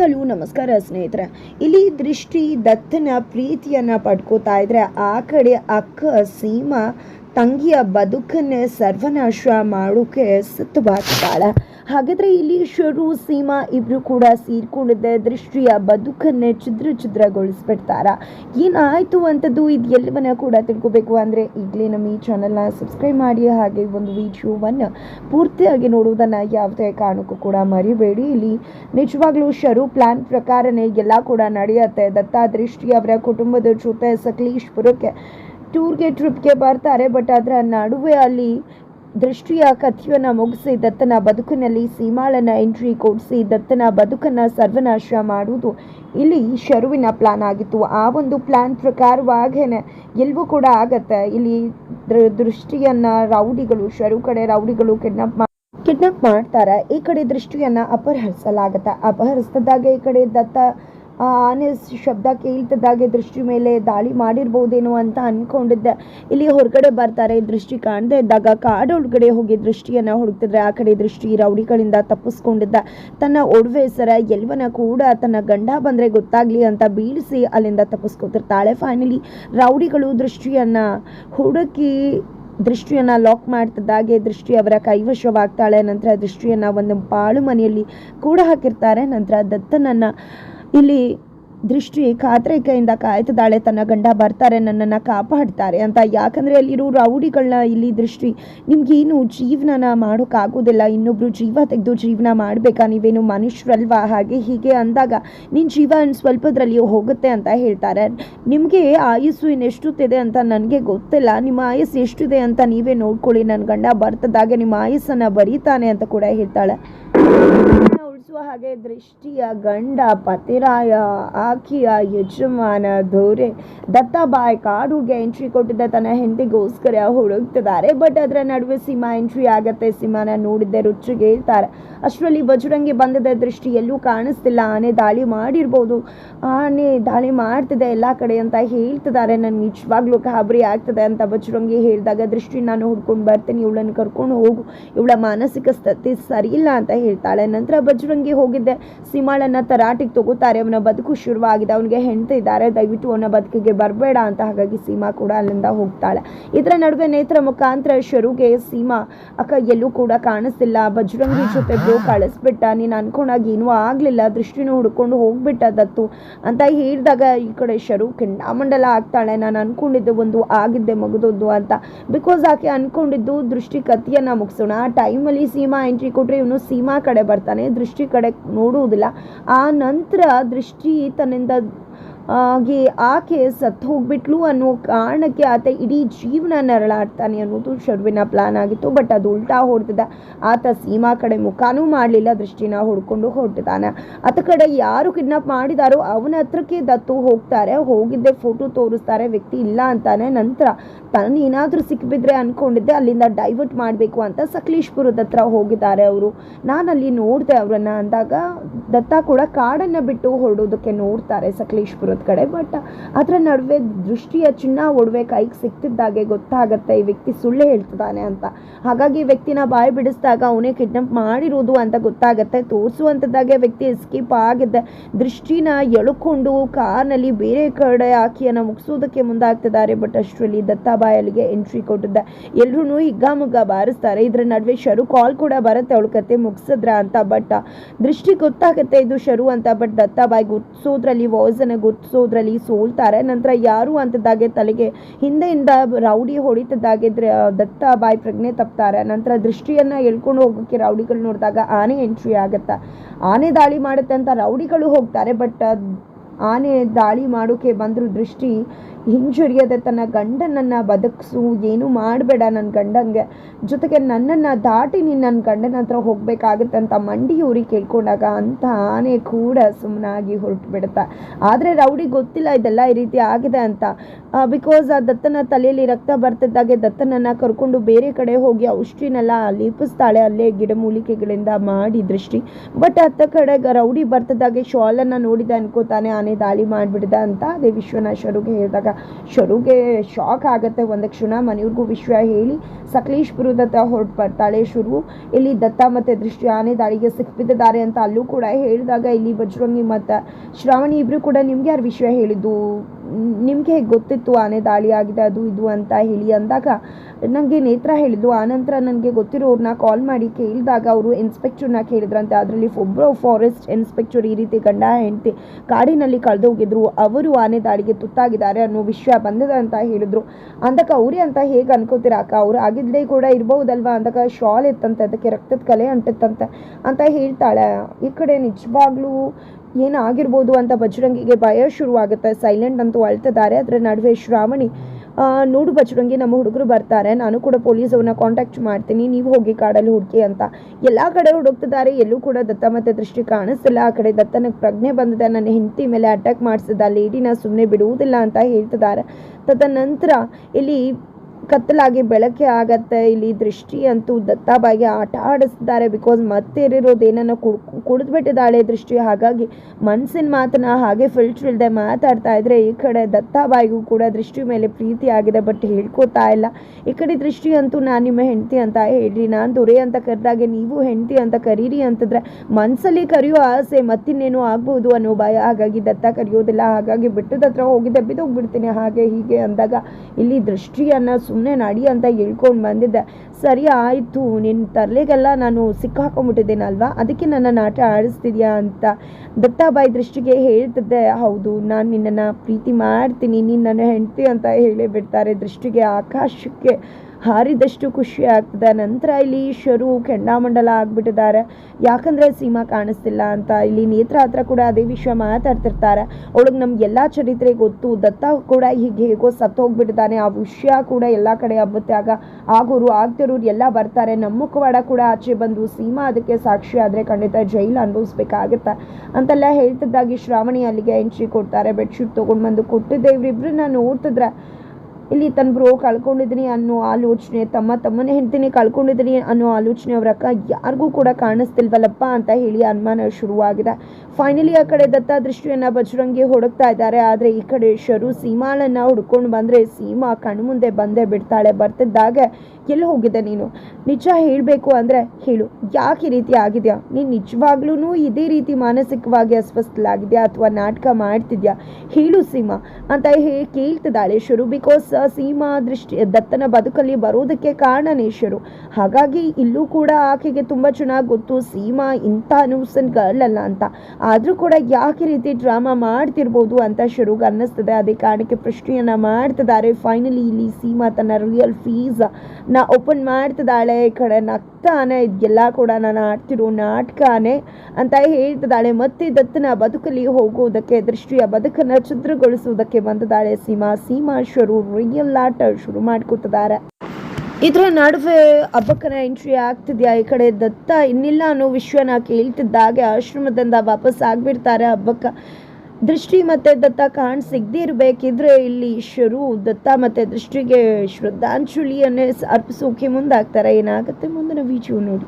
Hello ನಮಸ್ಕಾರ ಸ್ನೇಹಿತರೆ. ಇಲ್ಲಿ ದೃಷ್ಟಿ, ದತ್ತನ, ಪ್ರೀತಿಯನ್ನ ಪಡ್ಕೋತಾ ಇದ್ರೆ ಆ ಕಡೆ ಅಕ್ಕ, ಸೀಮಾ, ತಂಗಿಯ ಬದುಕನ್ನೇ ಸರ್ವನಾಶ ಮಾಡೋಕೆ ಸುತ್ತಬಾಗ್ತಾಳೆ ಹಾಗಾದ್ರೆ ಇಲ್ಲಿ ಶರು, ಸೀಮಾ ಇಬ್ರು ಕೂಡ ಸೇರ್ಕೊಂಡಿದ್ದೆ ದೃಷ್ಟಿಯ ಬದುಕನ್ನೇ ಛಿದ್ರ ಛಿದ್ರಗೊಳಿಸ್ಬಿಡ್ತಾರ? ಏನಾಯ್ತು ಅಂತದ್ದು ಇದು ಎಲ್ಲವನ್ನ ಕೂಡ ತಿಳ್ಕೊಬೇಕು ಅಂದ್ರೆ ಈಗಲೇ ನಮ್ಮ ಈ ಚಾನಲ್ನ ಸಬ್ಸ್ಕ್ರೈಬ್ ಮಾಡಿ ಹಾಗೆ ಒಂದು ವಿಡಿಯೋವನ್ನು ಪೂರ್ತಿಯಾಗಿ ನೋಡುವುದನ್ನು ಯಾವುದೇ ಕಾರಣಕ್ಕೂ ಕೂಡ ಮರಿಬೇಡಿ. ಇಲ್ಲಿ ನಿಜವಾಗ್ಲೂ ಶರು ಪ್ಲಾನ್ ಪ್ರಕಾರನೇ ಎಲ್ಲ ಕೂಡ ನಡೆಯುತ್ತೆ. ದತ್ತಾ ದೃಷ್ಟಿ ಅವರ ಕುಟುಂಬದ ಜೊತೆ ಸಕಲೇಶ್ಪುರಕ್ಕೆ ಟೂರ್ಗೆ ಟ್ರಿಪ್ಗೆ ಬರ್ತಾರೆ ಬಟ್ ಅದರ ನಡುವೆ ಅಲ್ಲಿ ದೃಷ್ಟಿಯ ಕಥೆಯನ್ನು ಮುಗಿಸಿ ದತ್ತನ ಬದುಕಿನಲ್ಲಿ ಸೀಮಾಳನ ಎಂಟ್ರಿ ಕೊಡಿಸಿ ದತ್ತನ ಬದುಕನ್ನು ಸರ್ವನಾಶ ಮಾಡುವುದು ಇಲ್ಲಿ ಶರುವಿನ ಪ್ಲಾನ್ ಆಗಿತ್ತು. ಆ ಒಂದು ಪ್ಲಾನ್ ಪ್ರಕಾರವಾಗೇನೆ ಎಲ್ಲವೂ ಕೂಡ ಆಗತ್ತೆ. ಇಲ್ಲಿ ದೃಷ್ಟಿಯನ್ನ ರೌಡಿಗಳು, ಶರು ಕಡೆ ರೌಡಿಗಳು ಕಿಡ್ನಾಪ್ ಕಿಡ್ನಾಪ್ ಮಾಡ್ತಾರೆ. ಈ ಕಡೆ ದೃಷ್ಟಿಯನ್ನ ಅಪಹರಿಸಲಾಗತ್ತೆ. ಅಪಹರಿಸಿದಾಗ ಈ ಕಡೆ ದತ್ತ ಆನೆ ಶಬ್ದ ಕೇಳ್ತಿದ್ದಾಗೆ ದೃಷ್ಟಿ ಮೇಲೆ ದಾಳಿ ಮಾಡಿರ್ಬೋದೇನೋ ಅಂತ ಅನ್ಕೊಂಡಿದ್ದೆ. ಇಲ್ಲಿ ಹೊರಗಡೆ ಬರ್ತಾರೆ, ದೃಷ್ಟಿ ಕಾಣದೆ ಇದ್ದಾಗ ಕಾಡು ಒಳಗಡೆ ಹೋಗಿ ದೃಷ್ಟಿಯನ್ನ ಹುಡುಕ್ತಿದ್ರೆ ಆ ಕಡೆ ದೃಷ್ಟಿ ರೌಡಿಗಳಿಂದ ತಪ್ಪಿಸ್ಕೊಂಡಿದ್ದ. ತನ್ನ ಒಡವೆ ಸರ ಎಲ್ವನ ಕೂಡ ತನ್ನ ಗಂಡ ಬಂದ್ರೆ ಗೊತ್ತಾಗ್ಲಿ ಅಂತ ಬೀಳಿಸಿ ಅಲ್ಲಿಂದ ತಪ್ಪಿಸ್ಕೊತಿರ್ತಾಳೆ. ಫೈನಲಿ ರೌಡಿಗಳು ದೃಷ್ಟಿಯನ್ನ ಹುಡುಕಿ ದೃಷ್ಟಿಯನ್ನ ಲಾಕ್ ಮಾಡ್ತಿದ್ದಾಗೆ ದೃಷ್ಟಿ ಅವರ ಕೈವಶವಾಗ್ತಾಳೆ. ನಂತರ ದೃಷ್ಟಿಯನ್ನ ಒಂದು ಪಾಳು ಮನೆಯಲ್ಲಿ ಕೂಡ ಹಾಕಿರ್ತಾರೆ. ನಂತರ ದತ್ತನನ್ನ ಇಲ್ಲಿ ದೃಷ್ಟಿ ಕಾತರಿಕೆಯಿಂದ ಕಾಯ್ತದಾಳೆ ತನ್ನ ಗಂಡ ಬರ್ತಾರೆ, ನನ್ನನ್ನು ಕಾಪಾಡ್ತಾರೆ ಅಂತ. ಯಾಕಂದರೆ ಅಲ್ಲಿರೋ ರೌಡಿಗಳನ್ನ ಇಲ್ಲಿ ದೃಷ್ಟಿ, ನಿಮ್ಗೇನು ಜೀವನನ ಮಾಡೋಕ್ಕಾಗೋದಿಲ್ಲ. ಇನ್ನೊಬ್ಬರು ಜೀವ ತೆಗೆದು ಜೀವನ ಮಾಡಬೇಕಾ? ನೀವೇನು ಮನುಷ್ಯರಲ್ವಾ? ಹಾಗೆ ಹೀಗೆ ಅಂದಾಗ ನಿನ್ನ ಜೀವ ಸ್ವಲ್ಪದ್ರಲ್ಲಿ ಹೋಗುತ್ತೆ ಅಂತ ಹೇಳ್ತಾರೆ. ನಿಮಗೆ ಆಯಸ್ಸು ಇನ್ನೆಷ್ಟುತ್ತಿದೆ ಅಂತ ನನಗೆ ಗೊತ್ತಿಲ್ಲ. ನಿಮ್ಮ ಆಯಸ್ಸು ಎಷ್ಟಿದೆ ಅಂತ ನೀವೇ ನೋಡ್ಕೊಳ್ಳಿ. ನನ್ನ ಗಂಡ ಬರ್ತದಾಗೆ ನಿಮ್ಮ ಆಯಸ್ಸನ್ನು ಬರೀತಾನೆ ಅಂತ ಕೂಡ ಹೇಳ್ತಾಳೆ. ಉಳಿಸುವ ಹಾಗೆ ದೃಷ್ಟಿಯ ಗಂಡ, ಪತಿರಾಯ, ಆಕಿಯ ಯಜಮಾನ, ದೊರೆ ದತ್ತಾಬಾಯ್ ಕಾಡುಗೆ ಎಂಟ್ರಿ ಕೊಟ್ಟಿದ್ದ ತನ್ನ ಹೆಂಡತಿಗೋಸ್ಕರ ಹುಡುಕ್ತಿದ್ದಾರೆ. ಬಟ್ ಅದರ ನಡುವೆ ಸಿಂಹ ಎಂಟ್ರಿ ಆಗತ್ತೆ. ಸಿಂಹನ ನೋಡಿದ್ದೆ ರುಚಿಗೆ ಹೇಳ್ತಾರೆ ಅಷ್ಟರಲ್ಲಿ ಬಜರಂಗಿ ಬಂದದ ದೃಷ್ಟಿ ಎಲ್ಲೂ ಕಾಣಿಸ್ತಿಲ್ಲ. ಆನೆ ದಾಳಿ ಮಾಡಿರ್ಬೋದು. ಆನೆ ದಾಳಿ ಮಾಡ್ತಿದೆ ಎಲ್ಲ ಕಡೆ ಅಂತ ಹೇಳ್ತಿದ್ದಾರೆ. ನನ್ಗೆ ನಿಜವಾಗ್ಲೂ ಗಾಬರಿ ಆಗ್ತದೆ ಅಂತ ಬಜರಂಗಿ ಹೇಳಿದಾಗ ದೃಷ್ಟಿ, ನಾನು ಹುಡ್ಕೊಂಡು ಬರ್ತೀನಿ, ಇವಳನ್ನು ಕರ್ಕೊಂಡು ಹೋಗು. ಇವಳ ಮಾನಸಿಕ ಸ್ಥಿತಿ ಸರಿಯಿಲ್ಲ ಅಂತ ಹೇಳ್ತಾಳೆ. ನಂತರ ಬಜರಂಗಿ ಹೋಗಿದ್ದೆ. ಸಿಮಾಳನ್ನ ತರಾಟಿಗೆ ತಗೋತಾರೆ. ಅವನ ಬದುಕು ಶುರುವಾಗಿದೆ. ಅವನಿಗೆ ಹೆಂಡತಿ ಇದ್ದಾರೆ. ದಯವಿಟ್ಟು ಅವನ ಬದುಕಿಗೆ ಬರಬೇಡ ಅಂತ ಹಾಗಾಗಿ ಸೀಮಾ ಕೂಡ ಅಲ್ಲಿಂದ ಹೋಗ್ತಾಳೆ. ಇದರ ನಡುವೆ ನೇತ್ರ ಮುಖಾಂತರ ಶರುಗೆ, ಸೀಮಾ ಅಕ್ಕ ಎಲ್ಲೂ ಕೂಡ ಕಾಣಿಸ್ತಿಲ್ಲ. ಬಜರಂಗಿ ಜೊತೆ ಬ್ರೋ ಕಳಿಸ್ಬಿಟ್ಟ. ನೀನು ಅನ್ಕೊಂಡಾಗ ಏನೂ ಆಗಲಿಲ್ಲ. ದೃಷ್ಟಿನೂ ಹುಡ್ಕೊಂಡು ಹೋಗ್ಬಿಟ್ಟ ದತ್ತು ಅಂತ ಹೇಳಿದಾಗ ಈ ಕಡೆ ಶರು ಕೆಂಡಾಮಂಡಲ ಆಗ್ತಾಳೆ ನಾನು ಅನ್ಕೊಂಡಿದ್ದು ಒಂದು ಆಗಿದ್ದೆ ಮಗದೊಂದು ಅಂತ. ಬಿಕಾಸ್ ಆಕೆ ಅನ್ಕೊಂಡಿದ್ದು ದೃಷ್ಟಿ ಕತ್ತಿಯನ್ನ ಮುಗಿಸೋಣ. ಆ ಟೈಮಲ್ಲಿ ಸೀಮಾ ಎಂಟ್ರಿ ಕೊಟ್ಟರೆ ಇವನು ಸೀಮಾ ಕಡೆ ಬರ್ತಾನೆ. ದೃಷ್ಟಿ ಕಡೆ ನೋಡುವುದಿಲ್ಲ. ಆ ನಂತರ ದೃಷ್ಟಿ ತನ್ನಿಂದ ಆಗಿ ಆಕೆ ಸತ್ತು ಹೋಗ್ಬಿಟ್ಲು ಅನ್ನೋ ಕಾರಣಕ್ಕೆ ಆತ ಇಡೀ ಜೀವನ ನರಳಾಡ್ತಾನೆ ಅನ್ನೋದು ಶರ್ವಿನ ಪ್ಲಾನ್ ಆಗಿತ್ತು. ಬಟ್ ಅದು ಉಲ್ಟಾ ಹೊಡ್ತಿದ್ದ ಆತ ಸೀಮಾ ಕಡೆ ಮುಖಾನೂ ಮಾಡಲಿಲ್ಲ, ದೃಷ್ಟಿನ ಹೊಡ್ಕೊಂಡು ಹೊರಟಿದ್ದಾನೆ. ಆತ ಕಡೆ ಯಾರು ಕಿಡ್ನಾಪ್ ಮಾಡಿದಾರೋ ಅವನ ಹತ್ರಕ್ಕೆ ದತ್ತು ಹೋಗ್ತಾರೆ. ಹೋಗಿದ್ದೆ ಫೋಟೋ ತೋರಿಸ್ತಾರೆ. ವ್ಯಕ್ತಿ ಇಲ್ಲ ಅಂತಾನೆ ನಂತರ ತನ್ನ ಏನಾದರೂ ಸಿಕ್ಬಿದ್ರೆ ಅನ್ಕೊಂಡಿದ್ದೆ, ಅಲ್ಲಿಂದ ಡೈವರ್ಟ್ ಮಾಡಬೇಕು ಅಂತ ಸಕಲೇಶ್ಪುರದ ಹತ್ರ ಹೋಗಿದ್ದಾರೆ ಅವರು. ನಾನು ಅಲ್ಲಿ ನೋಡಿದೆ ಅವರನ್ನು ಅಂದಾಗ ದತ್ತ ಕೂಡ ಕಾಡನ್ನು ಬಿಟ್ಟು ಹೊರಡೋದಕ್ಕೆ ನೋಡ್ತಾರೆ ಸಕಲೇಶ್ಪುರದ ಕಡೆ ಬಟ್ ಅದರ ನಡುವೆ ದೃಷ್ಟಿಯ ಚಿನ್ನ ಒಡವೆ ಕೈಗೆ ಸಿಕ್ತಿದ್ದಾಗೆ ಗೊತ್ತಾಗತ್ತೆ, ಈ ವ್ಯಕ್ತಿ ಸುಳ್ಳು ಹೇಳ್ತಿದ್ದಾನೆ ಅಂತ. ಹಾಗಾಗಿ ವ್ಯಕ್ತಿನ ಬಾಯಿ ಬಿಡಿಸಿದಾಗ ಅವನೇ ಕಿಡ್ನಾಪ್ ಮಾಡಿರೋದು ಅಂತ ಗೊತ್ತಾಗುತ್ತೆ. ತೋರಿಸುವಂಥದ್ದಾಗೆ ವ್ಯಕ್ತಿ ಎಸ್ಕೇಪ್ ಆಗಿದ್ದೆ ದೃಷ್ಟಿನ ಎಳ್ಕೊಂಡು ಕಾರ್ನಲ್ಲಿ ಬೇರೆ ಕಡೆ ಆಕಿಯನ್ನು ಮುಗಿಸೋದಕ್ಕೆ ಮುಂದಾಗ್ತಿದ್ದಾರೆ ಬಟ್ ಅಷ್ಟರಲ್ಲಿ ದತ್ತಾಬಾಯಿ ಅಲ್ಲಿಗೆ ಎಂಟ್ರಿ ಕೊಟ್ಟಿದ್ದೆ. ಎಲ್ರೂ ಹಿಗ್ಗಾಮುಗ್ಗ ಬಾರಿಸ್ತಾರೆ. ಇದ್ರ ನಡುವೆ ಶರು ಕಾಲ್ ಕೂಡ ಬರುತ್ತೆ, ಅವಳ ಕತೆ ಮುಗಿಸಿದ್ರ ಅಂತ ಬಟ್ ದೃಷ್ಟಿ ಗೊತ್ತಾಗುತ್ತೆ, ಇದು ಶರು ಅಂತ ಬಟ್ ದತ್ತಾಬಾಯಿ ಗುರ್ತಿಸೋದ್ರಲ್ಲಿ ವಾಯ್ಸನ್ನು ಗುರ್ತಿಸೋದ್ರಲ್ಲಿ ಸೋಲ್ತಾರೆ. ನಂತರ ಯಾರು ಅಂತದಾಗೆ ತಲೆಗೆ ಹಿಂದೆಯಿಂದ ರೌಡಿ ಹೊಡಿತಿದ್ದಾಗೆ ದತ್ತ ಬಾಯಿ ಪ್ರಜ್ಞೆ ತಪ್ತಾರೆ. ನಂತರ ದೃಷ್ಟಿಯನ್ನ ಎಳ್ಕೊಂಡು ಹೋಗೋಕ್ಕೆ ರೌಡಿಗಳು ನೋಡಿದಾಗ ಆನೆ ಎಂಟ್ರಿ ಆಗುತ್ತೆ? ಆನೆ ದಾಳಿ ಮಾಡುತ್ತೆ ಅಂತ ರೌಡಿಗಳು ಹೋಗ್ತಾರೆ, ಬಟ್ ಆನೆ ದಾಳಿ ಮಾಡೋಕೆ ಬಂದ್ರು ದೃಷ್ಟಿ ಹಿಂಜರಿಯದೆ ತನ್ನ ಗಂಡನನ್ನು ಬದುಕಿಸು, ಏನು ಮಾಡಬೇಡ ನನ್ನ ಗಂಡಂಗೆ. ಜೊತೆಗೆ ನನ್ನನ್ನು ದಾಟಿ ನೀನು ನನ್ನ ಗಂಡನ ಹತ್ರ ಹೋಗಬೇಕಾಗುತ್ತೆ ಅಂತ ಮಂಡಿ ಊರಿಗೆ ಕೇಳ್ಕೊಂಡಾಗ ಅಂತ ಆನೆ ಕೂಡ ಸುಮ್ಮನಾಗಿ ಹೊರಟು ಬಿಡುತ್ತೆ ಆದರೆ ರೌಡಿ ಗೊತ್ತಿಲ್ಲ ಇದೆಲ್ಲ ಈ ರೀತಿ ಆಗಿದೆ ಅಂತ. ಬಿಕಾಸ್ ಆ ದತ್ತನ ತಲೆಯಲ್ಲಿ ರಕ್ತ ಬರ್ತಿದ್ದಾಗೆ ದತ್ತನನ್ನು ಕರ್ಕೊಂಡು ಬೇರೆ ಕಡೆ ಹೋಗಿ ಔಷಧಿನೆಲ್ಲ ಲೇಪಿಸ್ತಾಳೆ ಅಲ್ಲೇ ಗಿಡಮೂಲಿಕೆಗಳಿಂದ ಮಾಡಿ ದೃಷ್ಟಿ. ಬಟ್ ಹತ್ತ ಕಡೆ ರೌಡಿ ಬರ್ತಿದ್ದಾಗೆ ಶಾಲನ್ನು ನೋಡಿದ ಅನ್ಕೋತಾನೆ, ಆನೆ ದಾಳಿ ಮಾಡಿಬಿಡ್ದ ಅಂತ ಅದೇ ವಿಶ್ವನಾಥ್ ಹೇಳಿದಾಗ. ಶರುಗೆ ಶಾಕ್ ಆಗುತ್ತೆ. ಒಂದು ಕ್ಷಣ ಮನೆಯವ್ರಿಗೂ ವಿಶ್ವ ಹೇಳಿ ಸಕಲೇಶ್ಪುರದತ್ತ ಹೊರಟು ಬರ್ತಾಳೆ ಶುರು. ಇಲ್ಲಿ ದತ್ತ ಮತ್ತು ದೃಷ್ಟಿ ಆನೆ ದಾಳಿಗೆ ಸಿಕ್ಬಿದ್ದಿದ್ದಾರೆ ಅಂತ ಅಲ್ಲೂ ಕೂಡ ಹೇಳಿದಾಗ ಇಲ್ಲಿ ಬಜರಂಗಿ ಮತ್ತು ಶ್ರಾವಣಿ ಇಬ್ಬರು ಕೂಡ ನಿಮ್ಗೆ ಯಾರು ವಿಷಯ ಹೇಳಿದ್ದು? ನಿಮಗೆ ಹೇಗೆ ಗೊತ್ತಿತ್ತು ಆನೆ ದಾಳಿ ಆಗಿದೆ, ಅದು ಇದು ಅಂತ ಹೇಳಿ ಅಂದಾಗ ನನಗೆ ನೇತ್ರ ಹೇಳಿದ್ದು ಆನಂತರ ನನಗೆ ಗೊತ್ತಿರೋರನ್ನ ಕಾಲ್ ಮಾಡಿ ಕೇಳಿದಾಗ ಅವರು ಇನ್ಸ್ಪೆಕ್ಟರ್ನ ಕೇಳಿದ್ರಂತೆ. ಅದರಲ್ಲಿ ಒಬ್ಬರು ಫಾರೆಸ್ಟ್ ಇನ್ಸ್ಪೆಕ್ಟರ್ ಈ ರೀತಿ ಗಂಡ, ಹೆಂಡತಿ ಕಾಡಿನಲ್ಲಿ ಕಳೆದೋಗಿದ್ರು ಅವರು ಆನೆ ದಾಳಿಗೆ ತುತ್ತಾಗಿದ್ದಾರೆ ಅನ್ನೋ ವಿಷಯ ಬಂದಿದೆ ಅಂತ ಹೇಳಿದ್ರು. ಅಂದಾಗ ಅವರೇ ಅಂತ ಹೇಗೆ ಅನ್ಕೋತೀರ ಅಕ್ಕ? ಅವ್ರು ಆಗಿದ್ದೇ ಕೂಡ ಇರ್ಬಹುದಲ್ವಾ? ಅಂದಾಗ ಶಾಲ್ ಇತ್ತಂತೆ ಅದಕ್ಕೆ ರಕ್ತದ ಕಲೆ ಅಂಟಿತ್ತಂತೆ ಅಂತ ಹೇಳ್ತಾಳೆ. ಈ ಕಡೆ ನಿಜವಾಗ್ಲೂ ಏನಾಗಿರ್ಬೋದು ಅಂತ ಬಜರಂಗಿಗೆ ಭಯ ಶುರುವಾಗುತ್ತೆ. ಸೈಲೆಂಟ್ ಅಂತೂ ಅಳ್ತಿದ್ದಾರೆ. ಅದರ ನಡುವೆ ಶ್ರಾವಣಿ ನೋಡು ಬಜರಂಗಿ ನಮ್ಮ ಹುಡುಗರು ಬರ್ತಾರೆ. ನಾನು ಕೂಡ ಪೊಲೀಸವ್ರನ್ನ ಕಾಂಟ್ಯಾಕ್ಟ್ ಮಾಡ್ತೀನಿ. ನೀವು ಹೋಗಿ ಕಾಡಲ್ಲಿ ಹುಡುಕಿ ಅಂತ. ಎಲ್ಲ ಕಡೆ ಹುಡುಕ್ತಿದ್ದಾರೆ. ಎಲ್ಲೂ ಕೂಡ ದತ್ತ ಮತ್ತೆ ದೃಷ್ಟಿ ಕಾಣಿಸ್ತಿಲ್ಲ. ಆ ಕಡೆ ದತ್ತನಿಗೆ ಪ್ರಜ್ಞೆ ಬಂದಿದೆ. ನನ್ನ ಹೆಂಡತಿ ಮೇಲೆ ಅಟ್ಯಾಕ್ ಮಾಡಿಸಿದ ಲೇಡಿನ ಸುಮ್ಮನೆ ಬಿಡುವುದಿಲ್ಲ ಅಂತ ಹೇಳ್ತಿದ್ದಾರೆ. ತದನಂತರ ಇಲ್ಲಿ ಕತ್ತಲಾಗಿ ಬೆಳಕೆ ಆಗತ್ತೆ. ಇಲ್ಲಿ ದೃಷ್ಟಿ ಅಂತೂ ದತ್ತಾಬಾಯಿಗೆ ಆಟ ಆಡಿಸ್ತಿದ್ದಾರೆ. ಬಿಕಾಸ್ ಮತ್ತೆ ಇರೋದು ಏನನ್ನ ಕುಡಿದ್ಬಿಟ್ಟಿದ್ದಾಳೆ ದೃಷ್ಟಿ. ಹಾಗಾಗಿ ಮನಸ್ಸಿನ ಮಾತನ್ನ ಹಾಗೆ ಫಿಲ್ಟರ್ ಇಲ್ಲದೆ ಮಾತಾಡ್ತಾ ಇದ್ರೆ ಈ ಕಡೆ ದತ್ತಾಬಾಯಿಗೂ ಕೂಡ ದೃಷ್ಟಿ ಮೇಲೆ ಪ್ರೀತಿ ಆಗಿದೆ. ಬಟ್ ಹೇಳ್ಕೊತಾ ಇಲ್ಲ. ಈ ಕಡೆ ದೃಷ್ಟಿ ಅಂತೂ ನಾನು ನಿಮ್ಮ ಹೆಂಡತಿ ಅಂತ ಹೇಳ್ರಿ. ನಾನು ದೊರೆ ಅಂತ ಕರೆದಾಗೆ ನೀವು ಹೆಂಡತಿ ಅಂತ ಕರೀರಿ ಅಂತಂದ್ರೆ ಮನಸ್ಸಲ್ಲಿ ಕರೆಯೋ ಆಸೆ ಮತ್ತಿನ್ನೇನೋ ಆಗ್ಬೋದು ಅನ್ನೋ ಭಯ. ಹಾಗಾಗಿ ದತ್ತ ಕರೆಯೋದಿಲ್ಲ. ಹಾಗಾಗಿ ಬಿಟ್ಟದ ಹತ್ರ ಹೋಗಿದ್ದೆ ಬಿದ್ದೋಗ್ಬಿಡ್ತೀನಿ ಹಾಗೆ ಹೀಗೆ ಅಂದಾಗ ಇಲ್ಲಿ ದೃಷ್ಟಿಯನ್ನ ಸುಮ್ಮನೆ ನಡಿ ಅಂತ ಹೇಳ್ಕೊಂಡು ಬಂದಿದ್ದೆ. ಸರಿ ಆಯಿತು ನಿನ್ನ ತರಲೆಗೆಲ್ಲ ನಾನು ಸಿಕ್ಕಾಕೊಂಡ್ಬಿಟ್ಟಿದ್ದೇನಲ್ವಾ ಅದಕ್ಕೆ ನನ್ನ ನಾಟ ಆಡಿಸ್ತಿದ್ಯಾ ಅಂತ ದತ್ತಾಬಾಯಿ ದೃಷ್ಟಿಗೆ ಹೇಳ್ತಿದ್ದೆ. ಹೌದು, ನಾನು ನಿನ್ನನ್ನು ಪ್ರೀತಿ ಮಾಡ್ತೀನಿ, ನೀನು ನನ್ನ ಹೆಂಡತಿ ಅಂತ ಹೇಳಿ ಬಿಡ್ತಾರೆ ದೃಷ್ಟಿಗೆ, ಆಕಾಶಕ್ಕೆ. ಹಾರಿದಷ್ಟು ಖುಷಿ ಆಗ್ತದೆ. ನಂತರ ಇಲ್ಲಿ ಶರು ಕೆಂಡಾಮಂಡಲ ಆಗ್ಬಿಟ್ಟಿದ್ದಾರೆ. ಯಾಕಂದ್ರೆ ಸೀಮಾ ಕಾಣಿಸ್ತಿಲ್ಲ ಅಂತ. ಇಲ್ಲಿ ನೇತ್ರ ಹತ್ರ ಕೂಡ ಅದೇ ವಿಷಯ ಮಾತಾಡ್ತಿರ್ತಾರೆ. ಅವಳಿಗೆ ನಮ್ಗೆ ಎಲ್ಲ ಚರಿತ್ರೆ ಗೊತ್ತು. ದತ್ತ ಕೂಡ ಹೀಗೆ ಹೇಗೋ ಸತ್ತು ಹೋಗ್ಬಿಟ್ಟಿದ್ದಾನೆ. ಆ ವಿಷಯ ಕೂಡ ಎಲ್ಲ ಕಡೆ ಹಬ್ಬತ್ತೆ. ಆಗ ಆಗೋರು ಆಗ್ತಿರೋರು ಎಲ್ಲ ಬರ್ತಾರೆ. ನಮ್ಮ ಮುಖವಾಡ ಕೂಡ ಆಚೆ ಬಂದು ಸೀಮಾ ಅದಕ್ಕೆ ಸಾಕ್ಷಿ ಆದರೆ ಖಂಡಿತ ಜೈಲು ಅನುಭವಿಸ್ಬೇಕಾಗತ್ತೆ ಅಂತೆಲ್ಲ ಹೇಳ್ತಿದ್ದಾಗಿ ಶ್ರಾವಣಿ ಅಲ್ಲಿಗೆ ಎಂಟ್ರಿ ಕೊಡ್ತಾರೆ. ಬೆಡ್ಶೀಟ್ ತೊಗೊಂಡು ಬಂದು ಕೊಟ್ಟಿದ್ದೆ. ಇವರಿಬ್ಬರನ್ನ ನೋಡ್ತಿದ್ರೆ ಇಲ್ಲಿ ತನ್ನ ಬ್ರೋ ಕಳ್ಕೊಂಡಿದ್ದೀನಿ ಅನ್ನೋ ಆಲೋಚನೆ, ತಮ್ಮ ತಮ್ಮನ ಹೆಂಡ್ತೀನಿ ಕಳ್ಕೊಂಡಿದ್ದೀನಿ ಅನ್ನೋ ಆಲೋಚನೆ ಅವ್ರ ಅಕ್ಕ ಯಾರಿಗೂ ಕೂಡ ಕಾಣಿಸ್ತಿಲ್ವಲ್ಲಪ್ಪ ಅಂತ ಹೇಳಿ ಅನುಮಾನ ಶುರುವಾಗಿದೆ. ಫೈನಲಿ ಆ ಕಡೆ ದತ್ತ ದೃಷ್ಟಿಯನ್ನು ಬಜರಂಗಿ ಹುಡುಕ್ತಾ ಇದ್ದಾರೆ. ಆದರೆ ಈ ಕಡೆ ಶರು ಸೀಮಾಳನ್ನ ಹುಡ್ಕೊಂಡು ಬಂದರೆ ಸೀಮಾ ಕಣ್ಮುಂದೆ ಬಂದೇ ಬಿಡ್ತಾಳೆ. ಬರ್ತಿದ್ದಾಗೆ ಎಲ್ಲಿ ಹೋಗಿದ್ದೆ ನೀನು? ನಿಜ ಹೇಳಬೇಕು ಅಂದರೆ ಹೇಳು. ಯಾಕೆ ಈ ರೀತಿ ಆಗಿದೆಯಾ? ನೀನು ನಿಜವಾಗ್ಲೂ ಇದೇ ರೀತಿ ಮಾನಸಿಕವಾಗಿ ಅಸ್ವಸ್ಥಲಾಗಿದೆಯಾ ಅಥವಾ ನಾಟಕ ಮಾಡ್ತಿದ್ಯಾ? ಹೇಳು ಸೀಮಾ ಅಂತ ಹೇಳಿ ಕೇಳ್ತಿದ್ದಾಳೆ. ಶರು ಬಿಕಾಸ್ ಸೀಮಾ ದೃಷ್ಟಿ, ದತ್ತನ ಬದುಕಲ್ಲಿ ಬರೋದಕ್ಕೆ ಕಾರಣನೇ ಶರು. ಹಾಗಾಗಿ ಇಲ್ಲೂ ಕೂಡ ಆಕೆಗೆ ತುಂಬ ಚೆನ್ನಾಗಿ ಗೊತ್ತು, ಸೀಮಾ ಇಂಥ ನ್ಯೂಸನ್ ಗರ್ಲ್ ಅಲ್ಲ ಅಂತ. ಆದರೂ ಕೂಡ ಯಾಕೆ ರೀತಿ ಡ್ರಾಮಾ ಮಾಡ್ತಿರ್ಬೋದು ಅಂತ ಶುರುಗೆ ಅನ್ನಿಸ್ತದೆ. ಅದೇ ಕಾರಣಕ್ಕೆ ಪ್ರಶ್ನೆಯನ್ನು ಮಾಡ್ತಿದ್ದಾರೆ. ಫೈನಲಿ ಇಲ್ಲಿ ಸೀಮಾ ತನ್ನ ರಿಯಲ್ ಫೀಸ್ ನಾ ಓಪನ್ ಮಾಡ್ತಿದ್ದಾಳೆ. ಈ ಕಡೆ ನಗ್ತಾನೆ. ಇದೆಲ್ಲ ಕೂಡ ನಾನು ಆಡ್ತಿರೋ ನಾಟಕನೇ ಅಂತ ಹೇಳ್ತಿದ್ದಾಳೆ. ಮತ್ತೆ ದತ್ತನ ಬದುಕಲ್ಲಿ ಹೋಗೋದಕ್ಕೆ ದೃಷ್ಟಿಯ ಬದುಕನ್ನು ಛಿದ್ರಗೊಳಿಸುವುದಕ್ಕೆ ಬಂದಿದ್ದಾಳೆ ಸೀಮಾ. ಸೀಮಾ, ಶರು ಆಟ ಶುರು ಮಾಡ್ಕೊತಿದ್ದಾರೆ ಇದ್ರ ನಡುವೆ ಹಬ್ಬಕ್ಕನ ಎಂಟ್ರಿ ಆಗ್ತಿದ್ಯಾ? ಈ ಕಡೆ ದತ್ತ ಇನ್ನಿಲ್ಲ ಅನ್ನೋ ವಿಷಯನ ಕೇಳ್ತಿದ್ದಾಗೆ. ಆಶ್ರಮದಿಂದ ವಾಪಸ್ ಆಗ್ಬಿಡ್ತಾರೆ ಹಬ್ಬಕ್ಕ ದೃಷ್ಟಿ ಮತ್ತೆ ದತ್ತ ಕಾಣ್ ಸಿಗದೇ ಇರಬೇಕಿದ್ರೆ ಇಲ್ಲಿ ಶರು ದತ್ತ ಮತ್ತೆ ದೃಷ್ಟಿಗೆ ಶ್ರದ್ಧಾಂಜಲಿಯನ್ನೇ ಅರ್ಪಿಸೋಕೆ ಮುಂದಾಗ್ತಾರೆ. ಏನಾಗುತ್ತೆ ಮುಂದಿನ ವಿಡಿಯೋ ನೋಡಿ.